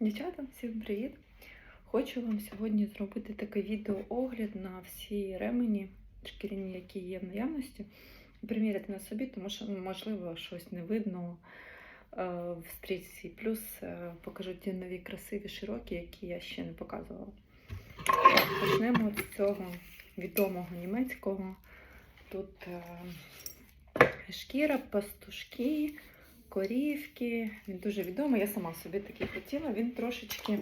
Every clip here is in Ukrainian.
Дівчата, всім привіт! Хочу вам сьогодні зробити такий відеоогляд на всі ремені шкіряні, які є в наявності, приміряти на собі, тому що ну, можливо щось не видно е, в стрічці. Плюс е, покажу ті нові красиві широкі, які я ще не показувала. Почнемо з цього відомого німецького. Тут е, шкіра, пастушки корівки. Він дуже відомий. Я сама собі такий хотіла. Він трошечки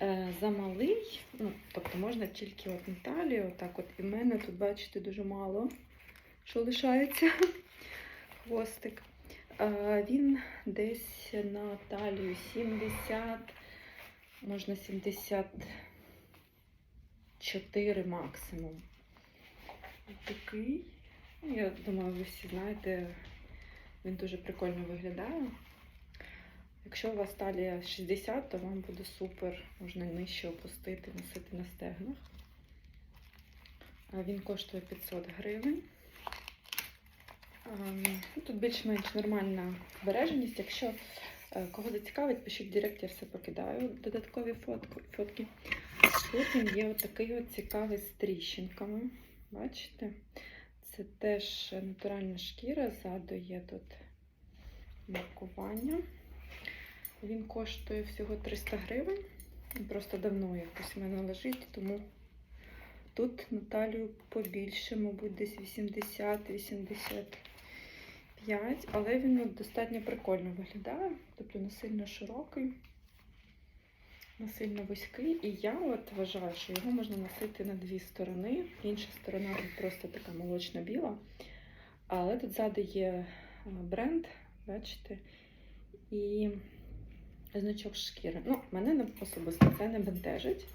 е, замалий. Ну, тобто можна тільки от на талію, отак от. І в мене тут, бачите, дуже мало, що лишається хвостик. Е, він десь на талію 70, можна 74 максимум. Такий. Ну, Я думаю, ви всі знаєте, він дуже прикольно виглядає. Якщо у вас талія 60, то вам буде супер, можна нижче опустити, носити на стегнах. Він коштує 500 гривень. Ем, ну, Тут більш-менш нормальна збереженість. Якщо е, кого зацікавить, пишіть в директ, я все покидаю. Додаткові фотки. фотки. Потім є отакий от цікавий з тріщинками. Бачите? Це теж натуральна шкіра, ззаду є тут маркування. Він коштує всього 300 гривень. Просто давно якось в мене лежить, тому тут на талію побільше, мабуть, десь 80-85. Але він достатньо прикольно виглядає, тобто не сильно широкий, не сильно вузький. І я от вважаю, що його можна носити на дві сторони. Інша сторона тут просто така молочно-біла. Але тут ззаду є е, бренд, бачите, і значок шкіри. Ну, мене особисто це не бентежить.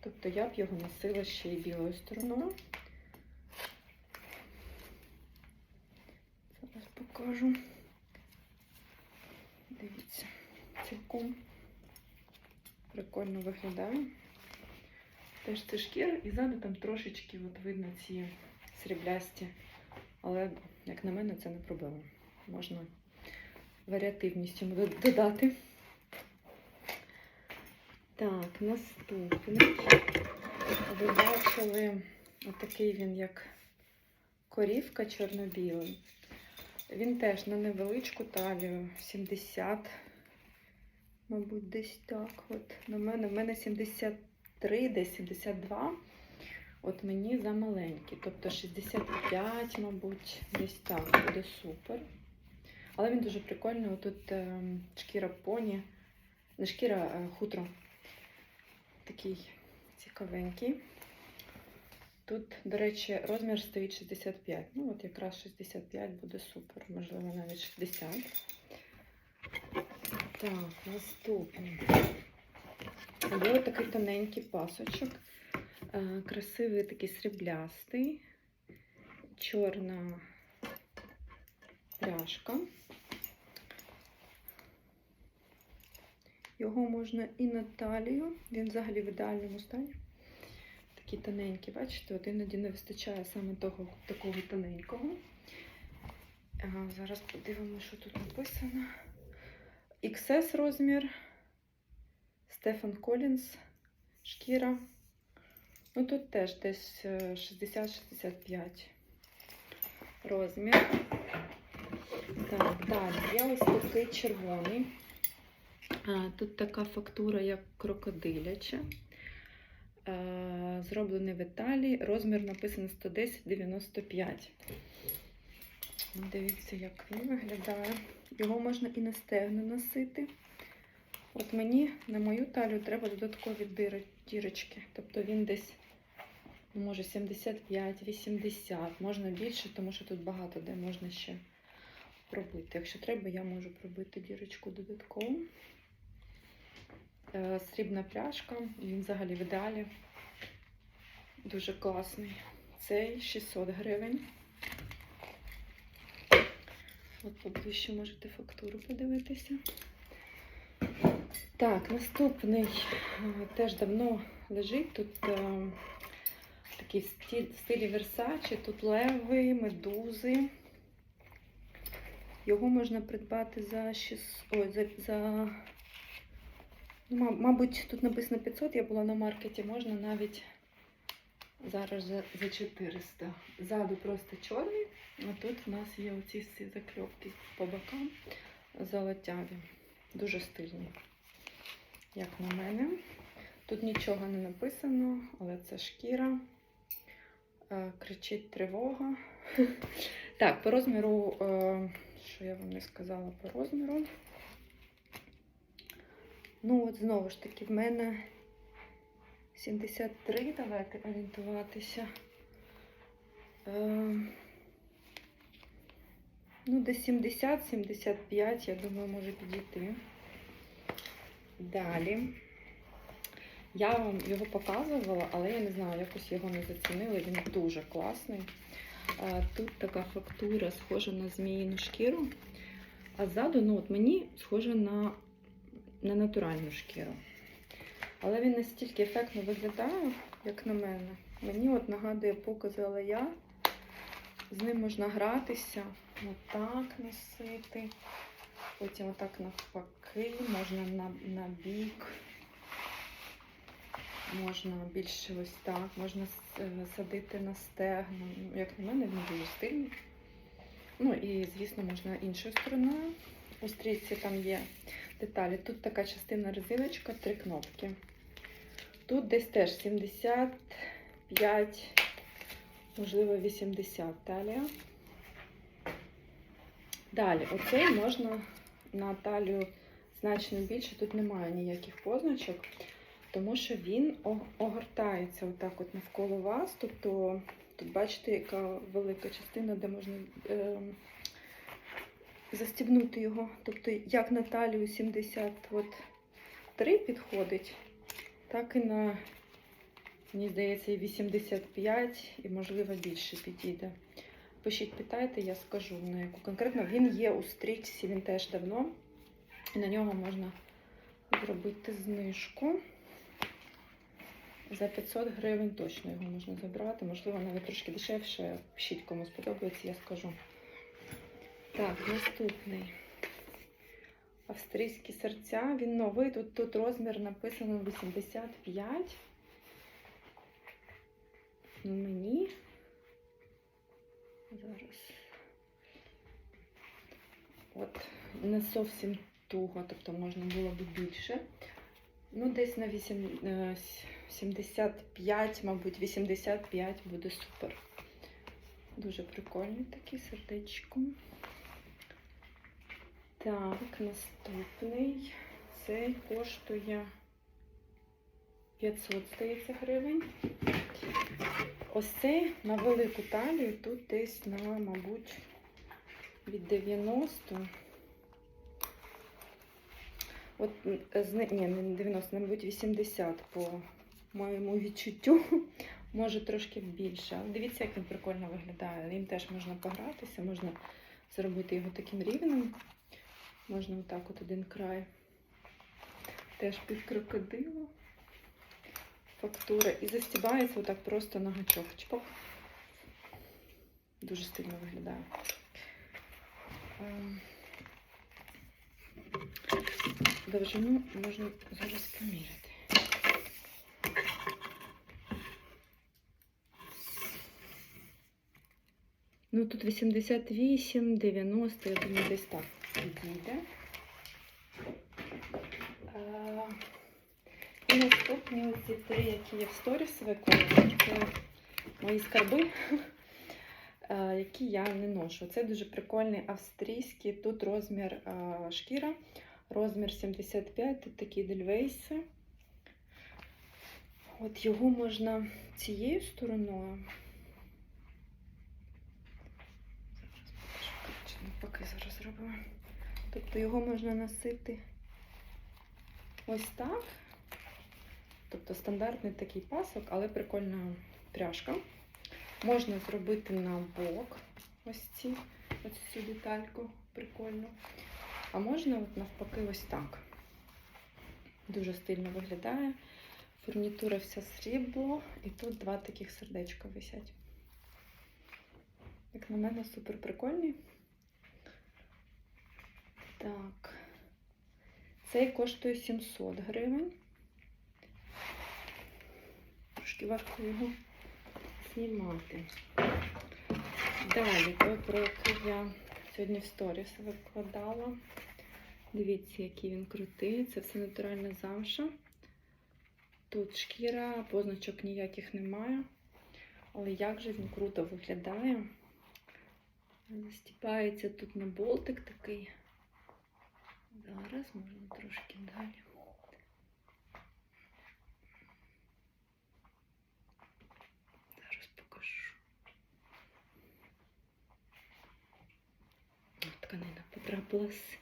Тобто я б його носила ще й білою стороною. Зараз покажу. Дивіться, цілком прикольно виглядає. Теж це шкіра, і ззаду там трошечки от видно ці сріблясті. Але, як на мене, це не проблема. Можна варіативність йому додати. Так, наступний. Ви бачили, отакий він, як корівка чорно-білий. Він теж на невеличку талію, 70, мабуть, десь так. От на мене, в мене 73, десь 72. От мені замаленький. Тобто 65, мабуть, десь так буде супер. Але він дуже прикольний. Отут е, шкіра поні, не шкіра, а хутро. Такий цікавенький. Тут, до речі, розмір стоїть 65. Ну, от якраз 65 буде супер, можливо, навіть 60. Так, наступний. Є отакий тоненький пасочок. Е, Красивий такий сріблястий, чорна пряжка. Його можна і на талію, він взагалі в ідеальному стані. Такий тоненький, бачите, от іноді не вистачає саме того такого тоненького. А, зараз подивимося, що тут написано. XS розмір. Стефан Колінс. Шкіра. Ну тут теж десь е, 60-65 розмір. Так, далі. Є ось такий червоний. А, Тут така фактура, як крокодиляча. А, Зроблений в Італії. Розмір написано 110-95. Дивіться, як він виглядає. Його можна і на стегна носити. От мені на мою талію треба додаткові дірочки. Тобто він десь, ну, може, 75-80, можна більше, тому що тут багато де можна ще пробити. Якщо треба, я можу пробити дірочку додатково. Е, Срібна пляшка, він взагалі в ідеалі. Дуже класний. Цей 600 гривень. От поближче можете фактуру подивитися. Так, наступний теж давно лежить. Тут е, такий в стилі Versace, тут леви, медузи. Його можна придбати за 600, ой, за, за Ну, Мабуть, тут написано 500, я була на маркеті, можна навіть зараз за, за 400. Ззаду просто чорний, а тут у нас є оці всі закльопки по бокам золотяві. Дуже стильні, як на мене. Тут нічого не написано, але це шкіра. Е, Кричить тривога. Так, по розміру, е, що я вам не сказала по розміру. Ну, от знову ж таки, в мене 73, давайте орієнтуватися. Е, ну, десь 70-75, я думаю, може підійти. Далі. Я вам його показувала, але я не знаю, якось його не зацінили. Він дуже класний. Е, Тут така фактура схожа на зміїну шкіру, а ззаду, ну от мені схоже на, на натуральну шкіру. Але він настільки ефектно виглядає, як на мене. Мені от нагадує покази Алая. З ним можна гратися, отак носити, потім отак навпаки, можна на, на бік. Можна більше ось так, можна е, садити на стегна. Ну, Як на мене, він дуже стильний. Ну і, звісно, можна іншою стороною. У стрічці там є деталі. Тут така частина резиночка, три кнопки. Тут десь теж 75, можливо, 80 талія. Далі, оцей можна на талію значно більше. Тут немає ніяких позначок тому що він огортається отак от навколо вас. Тобто тут бачите, яка велика частина, де можна е, застібнути його. Тобто, як на талію 73 підходить, так і на, мені здається, 85 і, можливо, більше підійде. Пишіть, питайте, я скажу на яку конкретно. Він є у стрічці, він теж давно. І на нього можна зробити знижку. За 500 гривень точно його можна забрати. Можливо, навіть трошки дешевше. Пишіть, кому сподобається, я скажу. Так, наступний. Австрійські серця. Він новий. Тут, тут розмір написано 85. Ну, Мені. Зараз. От, не зовсім туго, тобто можна було б більше. Ну, десь на 8, е, 75, мабуть, 85 буде супер. Дуже прикольний такий сердечко. Так, наступний. Цей коштує 500, здається, гривень. Ось цей на велику талію, тут десь на, мабуть, від 90. От ні, не 90, мабуть, 80 по моєму відчуттю. Може трошки більше. Дивіться, як він прикольно виглядає. Їм теж можна погратися, можна зробити його таким рівнем. Можна отак от один край. Теж під крокодилу. Фактура. І застібається отак просто на гачок. Чпок. Дуже стильно виглядає. Ем, Довжину можна зараз поміряти. Ну, тут 88, 90, я думаю, десь так підійде. І наступні оці три, які є в сторіс виконані, це мої скарби, які я не ношу. Це дуже прикольний австрійський. Тут розмір шкіра, розмір 75, тут такі дельвейси. От його можна цією стороною. Зараз покажу, коротше, навпаки зараз зробимо. Тобто його можна носити ось так. Тобто стандартний такий пасок, але прикольна пряжка. Можна зробити на бок ось ці, ось цю детальку прикольно. А можна от навпаки ось так. Дуже стильно виглядає. Фурнітура вся срібло, і тут два таких сердечка висять. Як на мене, супер прикольний. Так. Цей коштує 700 гривень. Трошки важко його знімати. Далі, той, про який я сьогодні в сторіс викладала. Дивіться, який він крутий. Це все натуральна замша. Тут шкіра, позначок ніяких немає. Але як же він круто виглядає. Застіпається тут на болтик такий. Зараз можна трошки далі. Зараз покажу. О, Тканина потрапила з,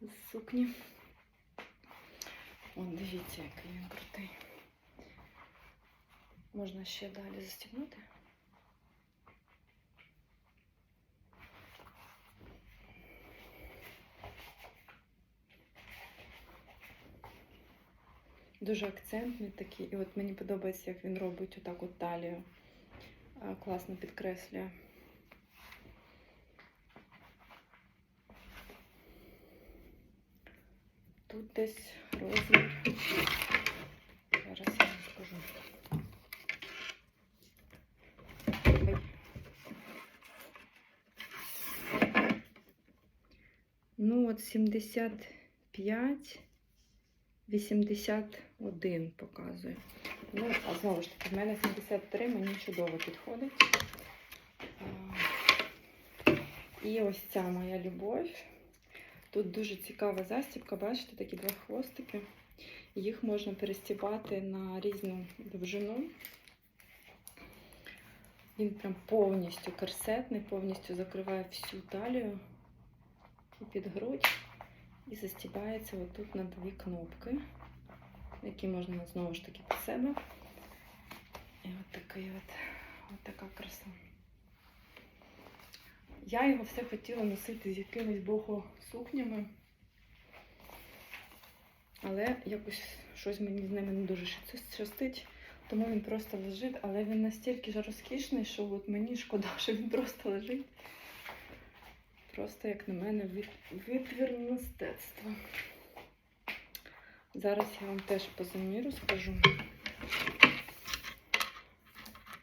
з сукні. О, дивіться, який він крутий. Можна ще далі застібнути. Дуже акцентний такий. І от мені подобається, як він робить отак от талію. Класно підкреслює. Тут десь розмір. Зараз я вам скажу. Ну, от 75, 81 показує. Ну, а знову ж таки, в мене 73, мені чудово підходить. І ось ця моя любов. Тут дуже цікава застібка, бачите, такі два хвостики. Їх можна перестібати на різну довжину. Він прям повністю корсетний, повністю закриває всю талію і під грудь. І застібається отут на дві кнопки, які можна знову ж таки під себе. І от такий от, от така краса. Я його все хотіла носити з якимись бохо сукнями, але якось щось мені з ними не дуже щастить, тому він просто лежить, але він настільки ж розкішний, що от мені шкода, що він просто лежить. Просто, як на мене, витвір мистецтва. Зараз я вам теж по заміру скажу.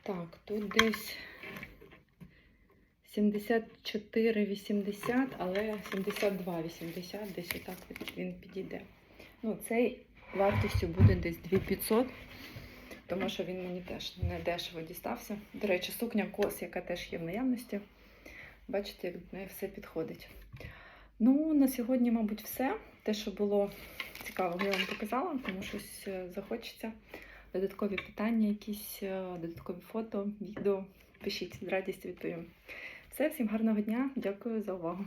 Так, тут десь 74,80, але 72,80, десь отак він підійде. Ну, цей вартістю буде десь 2500, тому що він мені теж не дешево дістався. До речі, сукня кос, яка теж є в наявності. Бачите, як до неї все підходить. Ну, на сьогодні, мабуть, все. Те, що було цікавого, я вам показала, тому щось е, захочеться. Додаткові питання, якісь е, додаткові фото, відео. Пишіть з радістю відповім. Все, всім гарного дня, дякую за увагу.